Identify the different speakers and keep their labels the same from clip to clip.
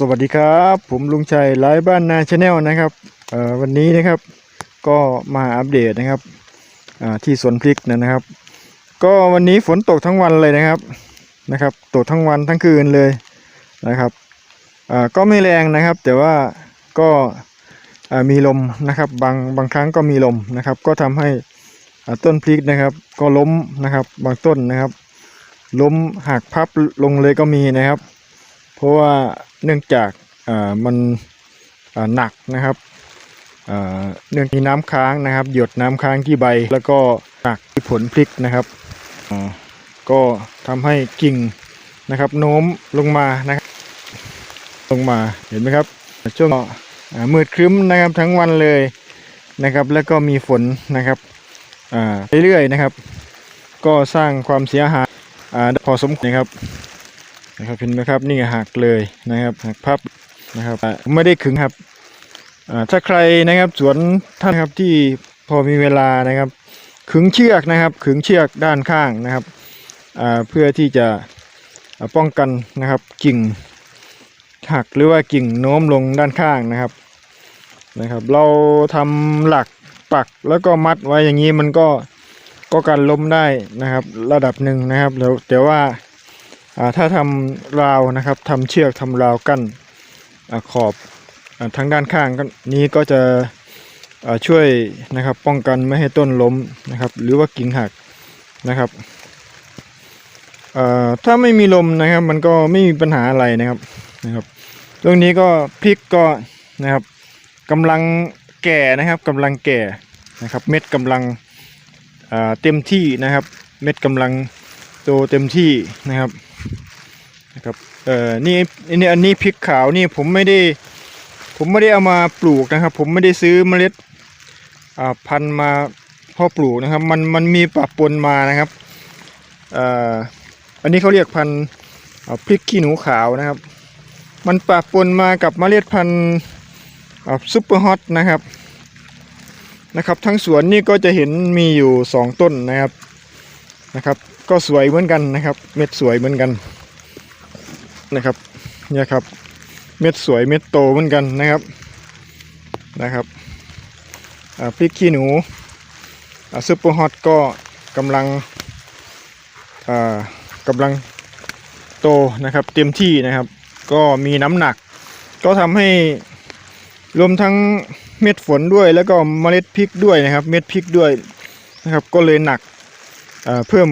Speaker 1: สวัสดีครับ ผมลุงชัยไลฟ์บ้านนาชาแนลนะครับวันนี้นะครับก็มาอัปเดตนะครับที่สวนพริกนะครับ ก็วันนี้ฝนตกทั้งวันเลยนะครับนะครับ ตกทั้งวันทั้งคืนเลยนะครับก็ไม่แรงนะครับ แต่ว่าก็มีลมนะครับบางบางครั้งก็มีลมนะครับ ก็ทำให้ต้นพริกนะครับ ก็ล้มนะครับบางต้นนะครับ ล้มหักพับลงเลยก็มีนะครับ เพราะว่าเนื่องจากมันหนักนะครับเนื่องมีน้ำค้างนะครับ หยดน้ำค้างที่ใบ แล้วก็หนักที่ผลพลิกนะครับก็ทำให้กิ่งนะครับ โน้มลงมานะครับ ลงมาเห็นไหมครับช่วงมืดครึ้มนะครับทั้งวันเลยนะครับ แล้วก็มีฝนนะครับเรื่อยๆนะครับ ก็สร้างความเสียหายอพอสมควรนะครับ นะครับเห็นไหมครับนี่หักเลยนะครับหักพับนะครับอ่ไม่ได้ขึงครับถ้าใครนะครับสวนท่านครับที่พอมีเวลานะครับ ขึงเชือกนะครับ ขึงเชือกด้านข้างนะครับเพื่อที่จะป้องกันนะครับกิ่งหักหรือว่ากิ่งโน้มลงด้านข้างนะครับนะครับ เราทำหลักปักแล้วก็มัดไว้อย่างนี้มันก็ก็กันล้มได้นะครับ ระดับหนึ่งนะครับแล้วแต่ว่า ถ้าทำราวนะครับทำเชือกทำราวกั้นอขอบอาทางด้านข้างนี้ก็จะช่วยนะครับป้องกันไม่ให้ต้นล้มนะครับ หรือว่ากิ่งหักนะครับถ้าไม่มีลมนะครับ มันก็ไม่มีปัญหาอะไรนะครับนะครับตรงนี้ก็พริกก็นะครับกำลังแก่นะครับกำลังแก่นะครับ เม็ดกำลังเต็มที่นะครับ เม็ดกำลังโตเต็มที่นะครับ นะครับเอ่อนี่นี่อันนี้พริกขาวนี่ผมไม่ได้ ผมไม่ได้เอามาปลูกนะครับ ผมไม่ได้ซื้อเมล็ดอ่าพันธุ์มาพ่อปลูกนะครับ มันมันมีปะปนมานะครับเอ่ออันนี้เขาเรียกพันธุ์พริกขี้หนูขาวนะครับ มันปะปนมากับเมล็ดพันธุ์ซุปเปอร์ฮอตนะครับนะครับทั้งสวนนี่ก็จะเห็นมีอยู่สองต้นนะครับนะครับ ก็สวยเหมือนกันนะครับ เม็ดสวยเหมือนกัน นะครับ เนี่ยครับ เม็ดสวยเม็ดโตเหมือนกันนะครับนะครับพริกขี้หนูซุปเปอร์ฮอตก็กำลังกำลังโตนะครับ เต็มที่นะครับ ก็มีน้ำหนัก ก็ทำให้รวมทั้งเม็ดฝนด้วยแล้วก็เมล็ดพริกด้วยนะครับ เม็ดพริกด้วยนะครับ ก็เลยหนักเพิ่ม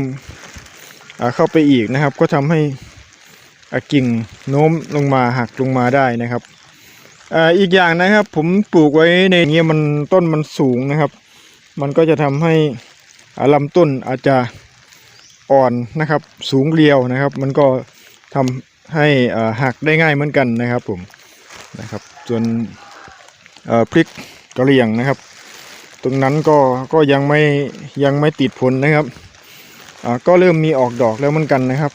Speaker 1: เข้าไปอีกนะครับ ก็ทำให้ กิ่งโน้มลงมาหักลงมาได้นะครับออีกอย่างนะครับ ผมปลูกไว้ในเงี้ยมันต้นมันสูงนะครับ มันก็จะทำให้อ่าลำต้นอาจจะอ่อนนะครับ สูงเรียวนะครับ มันก็ทำให้หักได้ง่ายเหมือนกันนะครับผมนะครับ ส่วนพริกกระเหรี่ยงนะครับ ตรงนั้นก็ก็ยังไม่ยังไม่ติดผลนะครับก็เริ่มมีออกดอกแล้วเหมือนกันนะครับ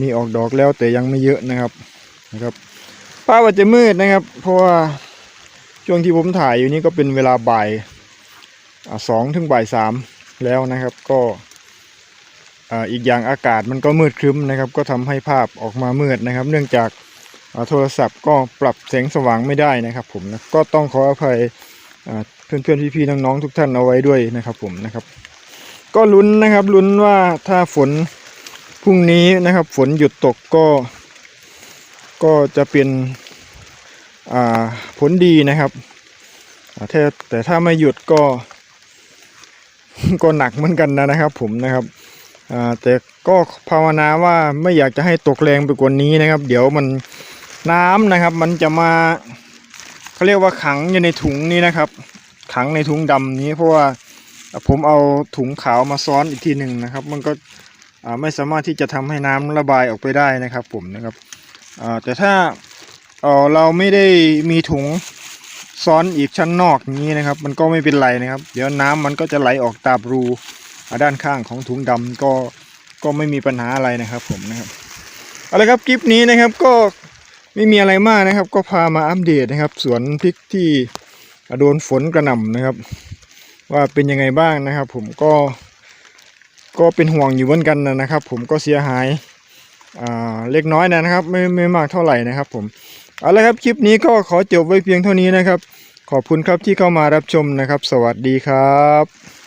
Speaker 1: มีออกดอกแล้วแต่ยังไม่เยอะนะครับนะครับป้าว่าจะมืดนะครับ เพราะว่าช่วงที่ผมถ่ายอยู่นี่ก็เป็นเวลาบ่ายอสองถึงบ่ายสามแล้วนะครับ ก็อีกอย่างอากาศมันก็มืดครึ้มนะครับ ก็ทำให้ภาพออกมามืดนะครับ เนื่องจากาโทรศัพท์ก็ปรับแสงสว่างไม่ได้นะครับ ผมนะก็ต้องขออภัยเพื่อนๆพี่ๆน้องๆทุกท่านเอาไว้ด้วยนะครับ ผมนะครับ ก็ลุ้นนะครับลุ้นว่าถ้าฝน พรุ่งนี้นะครับฝนหยุดตกก็ ก็จะเป็นผลดีนะครับแต่แต่ถ้าไม่หยุดก็ ก็หนักเหมือนกันนะนะครับ ผมนะครับแต่ก็ภาวนาว่าไม่อยากจะให้ตกแรงไปกว่านี้นะครับ เดี๋ยวมันน้ำนะครับ มันจะมาเขาเรียกว่าขังอยู่ในถุงนี้นะครับ ขังในถุงดำนี้เพราะว่าผมเอาถุงขาวมาซ้อนอีกทีหนึ่งนะครับ มันก็ ไม่สามารถที่จะทำให้น้ำระบายออกไปได้นะครับ ผมนะครับแต่ถ้าเราไม่ได้มีถุงซ้อนอีกชั้นนอกนี้นะครับ มันก็ไม่เป็นไรนะครับ เดี๋ยวน้ำมันก็จะไหลออกตามรูด้านข้างของถุงดำก็ก็ไม่มีปัญหาอะไรนะครับ ผมนะครับเอาละครับคลิปนี้นะครับก็ไม่มีอะไรมากนะครับ ก็พามาอัปเดตนะครับสวนพริกที่โดนฝนกระหน่ำนะครับ ว่าเป็นยังไงบ้างนะครับ ผมก็ ก็เป็นห่วงอยู่เหมือนกันนะครับ ผมก็เสียหายเล็กน้อยนะครับ ไม่ไม่มากเท่าไหร่นะครับ ผมเอาละครับคลิปนี้ก็ขอจบไว้เพียงเท่านี้นะครับ ขอบคุณครับที่เข้ามารับชมนะครับ สวัสดีครับ